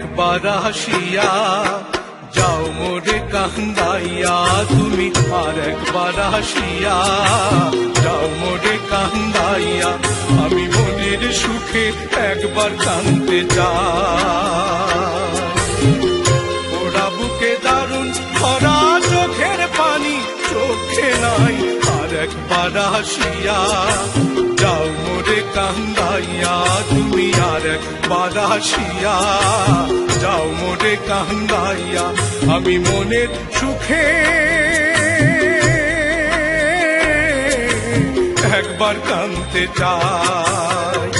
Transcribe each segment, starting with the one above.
একবার আসিয়া যাও মোরে কান্দাইয়া, তুমি আর একবার আসিয়া যাও মোরে কান্দাইয়া, আমি মনের সুখে একবার কান্দতে যাই ওরা বুকে দারুণ ভরা চোখের পানি, চোখে নাই একবার আসিয়া যাও মোরে কান্দাইয়া, তুমি আর একবার আসিয়া যাও মোরে কান্দাইয়া, আমি মনের সুখে। একবার কানতে চাই।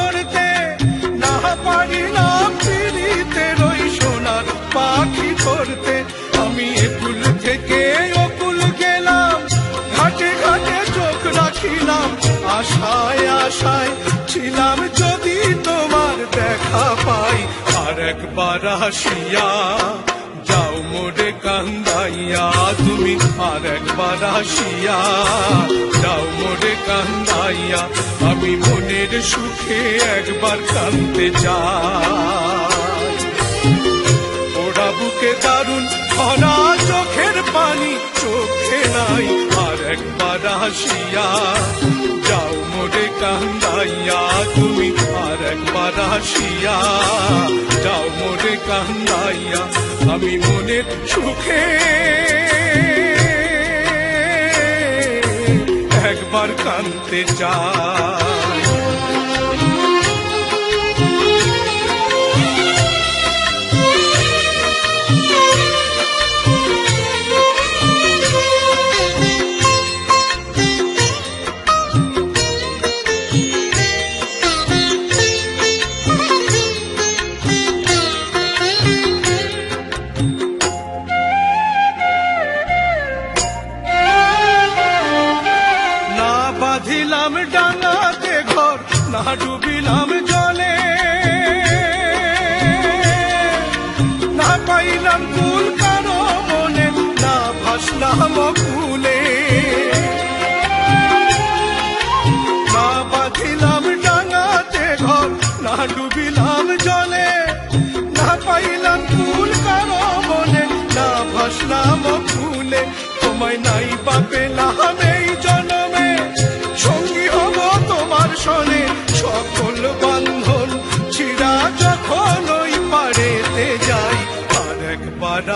আশায় আশায় ছিলাম যদি তোমার দেখা পাই, আর একবার আসিয়া যাও মোরে কান্দাইয়া, তুমি আর একবার আসিয়া যাও মোরে কান্দাইয়া, আমি মনের সুখে একবার কান্দতে চাই। ওরা বুকে দারুণ ভরা চোখের পানি, চোখে নাই, আর একবার আসিয়া কান্দাইয়া তুমি আর একবার আসিয়া যাও মনে কান্দাইয়া আমি মনে সুখে। একবার কানতে চাই। বাঁধিলাম ডাঙাতে ঘর, না ডুবিলাম জলে। না পাইলাম কুল কারও মনে, না ভাসলাম কুলে না বাঁধিলাম ডাঙাতে ঘর, না ডুবিলাম জলে। না পাইলাম কুল কারও মনে, না ভাসলাম ফুলে তোমায় নাই বা একবার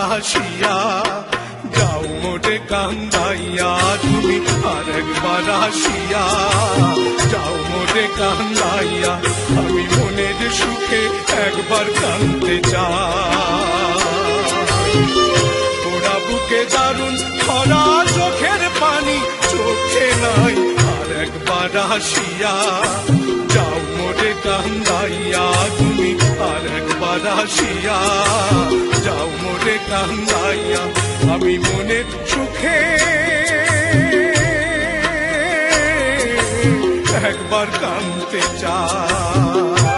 যাও মোটে কান্দাইয়া তুমি আর একবার আসিয়া যাও মোটে কান্দাইয়া, আমি মনের সুখে একবার কান্দতে চাই। ওরা বুকে দারুণ খরা চোখের পানি, চোখে নাই আর একবার আসিয়া যাও মোরে কান্দাইয়া তুমি একবার আসিয়া যাও মোরে কান্দাইয়া আমি মনের সুখে। একবার কানতে চাই।